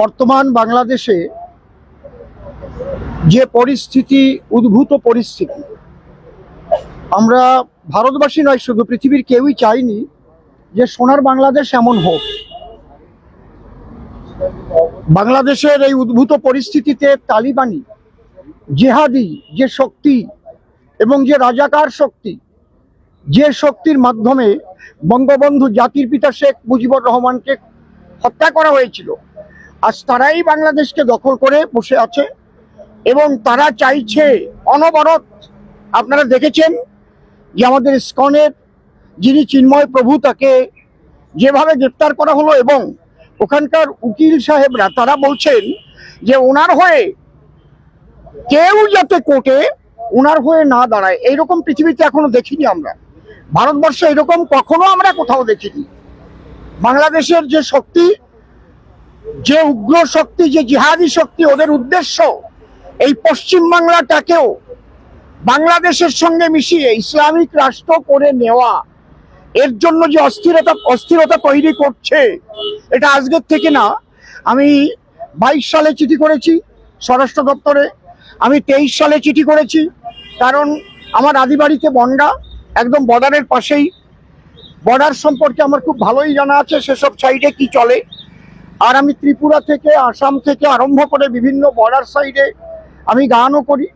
বর্তমান বাংলাদেশে যে পরিস্থিতি, উদ্ভূত পরিস্থিতি, আমরা ভারতবাসী নয়, শুধু পৃথিবীর কেউই চাইনি যে সোনার বাংলাদেশ এমন হোক। বাংলাদেশের এই উদ্ভূত পরিস্থিতিতে তালিবানি, জেহাদি যে শক্তি এবং যে রাজাকার শক্তি, যে শক্তির মাধ্যমে বঙ্গবন্ধু জাতির পিতা শেখ মুজিবুর রহমানকে হত্যা করা হয়েছিল আজ তারাই বাংলাদেশকে দখল করে বসে আছে এবং তারা চাইছে অনবরত, আপনারা দেখেছেন যে আমাদের স্কনের যিনি চিন্ময় প্রভু তাকে যেভাবে গ্রেপ্তার করা হলো এবং ওখানকার উকিল সাহেবরা, তারা বলছেন যে ওনার হয়ে কেউ যাতে কোর্টে ওনার হয়ে না দাঁড়ায়, এইরকম পৃথিবীতে এখনও দেখিনি আমরা। ভারতবর্ষে এরকম কখনো আমরা কোথাও দেখিনি। বাংলাদেশের যে শক্তি যে উগ্র শক্তি, যে জিহাদি শক্তি, ওদের উদ্দেশ্য এই পশ্চিম বাংলাটাকেও বাংলাদেশের সঙ্গে মিশিয়ে ইসলামিক রাষ্ট্র করে নেওয়া। এর জন্য যে অস্থিরতা অস্থিরতা তৈরি করছে, এটা আজকের থেকে না। আমি বাইশ সালে চিঠি করেছি স্বরাষ্ট্র দপ্তরে। আমি তেইশ সালে চিঠি করেছি, কারণ আমার আদিবাড়িতে বন্ডা একদম বর্ডারের পাশেই। বর্ডার সম্পর্কে আমার খুব ভালোই জানা আছে, সেসব সাইডে কি চলে। আর আমি ত্রিপুরা থেকে, আসাম থেকে আরম্ভ করে বিভিন্ন বর্ডার সাইডে আমি গানও করি।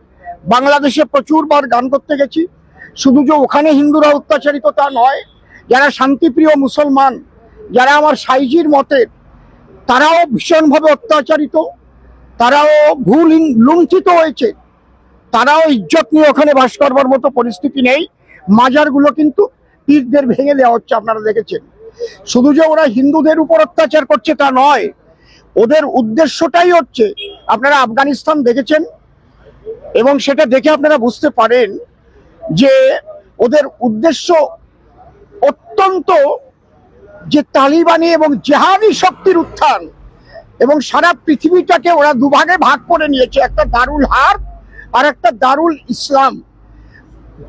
বাংলাদেশে প্রচুরবার গান করতে গেছি। শুধু যে ওখানে হিন্দুরা অত্যাচারিত তা নয়, যারা শান্তিপ্রিয় মুসলমান, যারা আমার সাইজির মতের তারাও ভীষণভাবে অত্যাচারিত, তারাও ভুল লুণ্ঠিত হয়েছে, তারাও ইজ্জত নিয়ে ওখানে বাস মতো পরিস্থিতি নেই। মাজারগুলো কিন্তু পীরদের ভেঙে দেওয়া হচ্ছে, আপনারা দেখেছেন। শুধু যে ওরা হিন্দুদের উপর অত্যাচার করছে তা নয়, ওদের উদ্দেশ্যটাই হচ্ছে, আপনারা আফগানিস্তান দেখেছেন, এবং সেটা দেখে আপনারা বুঝতে পারেন যে ওদের উদ্দেশ্য অত্যন্ত যে তালিবানি এবং জেহাদি শক্তির উত্থান, এবং সারা পৃথিবীটাকে ওরা দুভাগে ভাগ করে নিয়েছে, একটা দারুল হার আর একটা দারুল ইসলাম।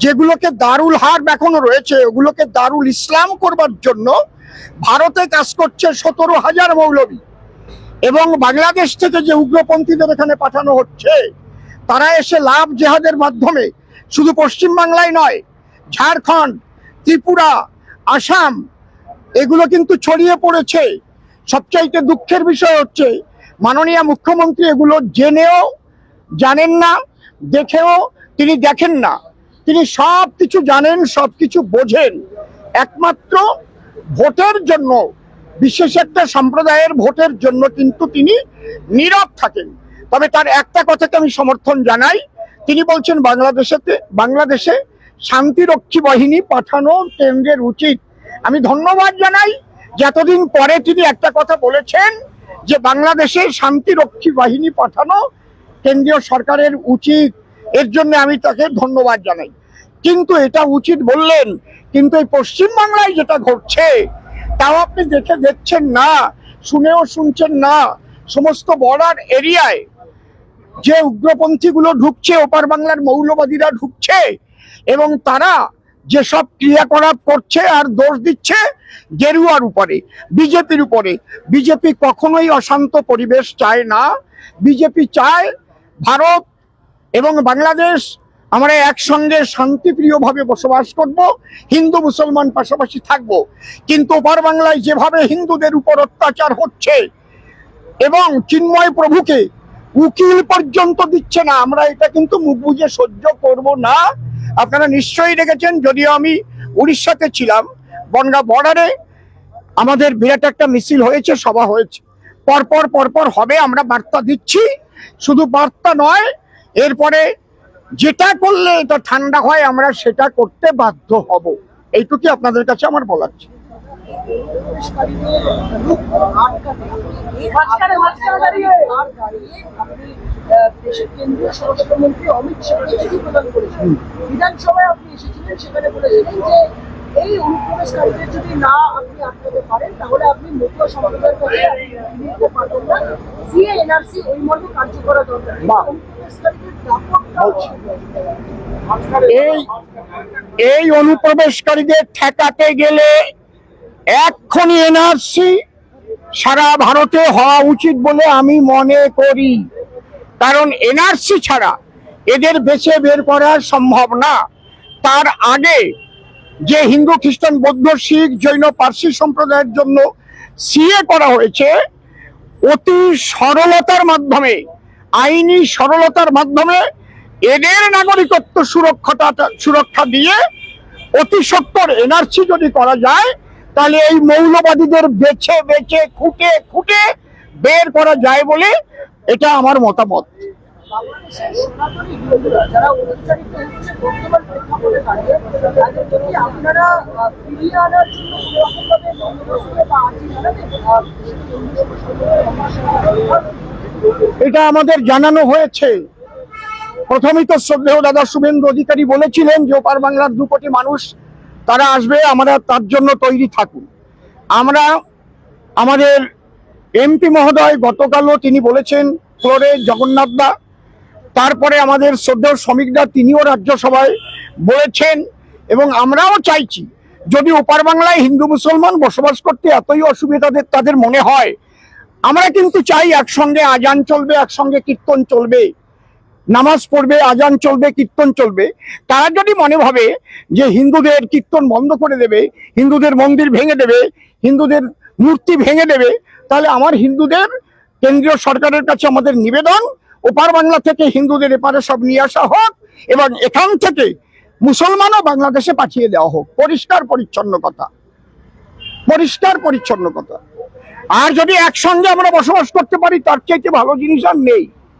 যেগুলোকে দারুল হার এখনও রয়েছে, ওগুলোকে দারুল ইসলাম করবার জন্য ভারতে কাজ করছে সতেরো হাজার মৌলবী। এবং বাংলাদেশ থেকে যে উগ্রপন্থীদের এখানে পাঠানো হচ্ছে, তারা এসে লাভ জেহাদের মাধ্যমে, শুধু পশ্চিম বাংলায় নয়, ঝাড়খণ্ড, ত্রিপুরা, আসাম, এগুলো কিন্তু ছড়িয়ে পড়েছে। সবচাইতে দুঃখের বিষয় হচ্ছে, মাননীয় মুখ্যমন্ত্রী এগুলো জেনেও, জানেন না, দেখেও তিনি দেখেন না। তিনি সব কিছু জানেন সব কিছু বোঝেন। একমাত্র ভোটের জন্য, বিশেষ একটা সম্প্রদায়ের ভোটের জন্য কিন্তু তিনি নীরব থাকেন। তবে তার একটা কথাকে আমি সমর্থন জানাই। তিনি বলছেন, বাংলাদেশেতে, বাংলাদেশে শান্তিরক্ষী বাহিনী পাঠানো কেন্দ্রের উচিত। আমি ধন্যবাদ জানাই। যতদিন পরে তিনি একটা কথা বলেছেন যে, বাংলাদেশে শান্তিরক্ষী বাহিনী পাঠানো কেন্দ্রীয় সরকারের উচিত। এর জন্য আমি তাকে ধন্যবাদ জানাই। কিন্তু এটা উচিত বললেন, কিন্তু এই পশ্চিম বাংলায় যেটা ঘটছে, তাও আপনি দেখে দেখছেন না, শুনেও শুনছেন না। সমস্ত বর্ডার এরিয়ায় যে উগ্রপন্থীগুলো ঢুকছে, ওপার বাংলার মৌলবাদীরা ঢুকছে, এবং তারা যেসব ক্রিয়াকলাপ করছে আর দোষ দিচ্ছে গেরুয়ার উপরে, বিজেপির উপরে। বিজেপি কখনোই অশান্ত পরিবেশ চায় না। বিজেপি চায় ভারত এবং বাংলাদেশ আমরা একসঙ্গে শান্তিপ্রিয়ভাবে বসবাস করব, হিন্দু মুসলমান পাশাপাশি থাকব। কিন্তু ওপার বাংলায় যেভাবে হিন্দুদের উপর অত্যাচার হচ্ছে এবং চিন্ময় প্রভুকে উকিল পর্যন্ত দিচ্ছে না, আমরা এটা কিন্তু মুখ বুঝে সহ্য করব না। আপনারা নিশ্চয়ই দেখেছেন, যদিও আমি উড়িষ্যাতে ছিলাম, বনগা বর্ডারে আমাদের বিরাট একটা মিছিল হয়েছে, সভা হয়েছে। পরপর পরপর হবে, আমরা বার্তা দিচ্ছি। শুধু বার্তা নয়, এরপরে যেটা করলে এটা ঠান্ডা হয় আমরা সেটা করতে বাধ্য হব। এইটুকুই আপনাদের কাছে আমার বলার ছিল। বিধানসভায় আপনি এসেছিলেন সেখানে বলেছিলেন যে এই অনুপ্রবেশকারীদের যদি না আপনি আটকাতে পারেন তাহলে আপনি মতুয়া সম্প্রদায়ের কাছে পারবেন না। সিএ এনআরসি ওই মর্মে কার্য করা দরকার। এই এই অনুপ্রবেশকারীদের ঠেকাতে গেলে এক্ষুনি এনআরসি সারা ভারতে হওয়া উচিত বলে আমি মনে করি। কারণ এনআরসি ছাড়া এদের বেছে বের করা সম্ভব না। তার আগে যে হিন্দু, খ্রিস্টান, বৌদ্ধ, শিখ, জৈন, পার্সি সম্প্রদায়ের জন্য সিএ করা হয়েছে, অতি সরলতার মাধ্যমে আইনি সরলতার মাধ্যমে এদের নাগরিকত্ব সুরক্ষাটা, সুরক্ষা দিয়ে অতি সত্তর এনআরসি যদি করা যায়, তাহলে এই মৌলবাদীদের বেছে বেছে, খুঁটে খুঁটে বের করা যায় বলে এটা আমার মতামত। আপনারা এটা আমাদের জানানো হয়েছে। প্রথমেই তো শ্রদ্ধেয় দাদা শুভেন্দু অধিকারী বলেছিলেন যে ওপার বাংলার দু কোটি মানুষ তারা আসবে, আমরা তার জন্য তৈরি থাকুন। আমরা আমাদের এমপি মহোদয় গতকালও তিনি বলেছেন, ফ্লোরে জগন্নাথ দা, তারপরে আমাদের শ্রদ্ধেয় শ্রমিকদা তিনিও রাজ্যসভায় বলেছেন, এবং আমরাও চাইছি, যদি ওপার বাংলায় হিন্দু মুসলমান বসবাস করতে এতই অসুবিধা তাদের মনে হয় আমরা কিন্তু চাই একসঙ্গে আজান চলবে, একসঙ্গে কীর্তন চলবে, নামাজ পড়বে, আজান চলবে, কীর্তন চলবে। তারা যদি মনে ভাবে যে হিন্দুদের কীর্তন বন্ধ করে দেবে, হিন্দুদের মন্দির ভেঙে দেবে, হিন্দুদের মূর্তি ভেঙে দেবে, তাহলে আমার হিন্দুদের কেন্দ্রীয় সরকারের কাছে আমাদের নিবেদন, ওপার বাংলা থেকে হিন্দুদের এপারে সব নিয়ে আসা হোক এবং এখান থেকে মুসলমানও বাংলাদেশে পাঠিয়ে দেওয়া হোক। পরিষ্কার পরিচ্ছন্ন কথা পরিষ্কার পরিচ্ছন্ন কথা আর যদি একসঙ্গে আমরা বসবাস করতে পারি তার চাইতে ভালো জিনিস আর নেই।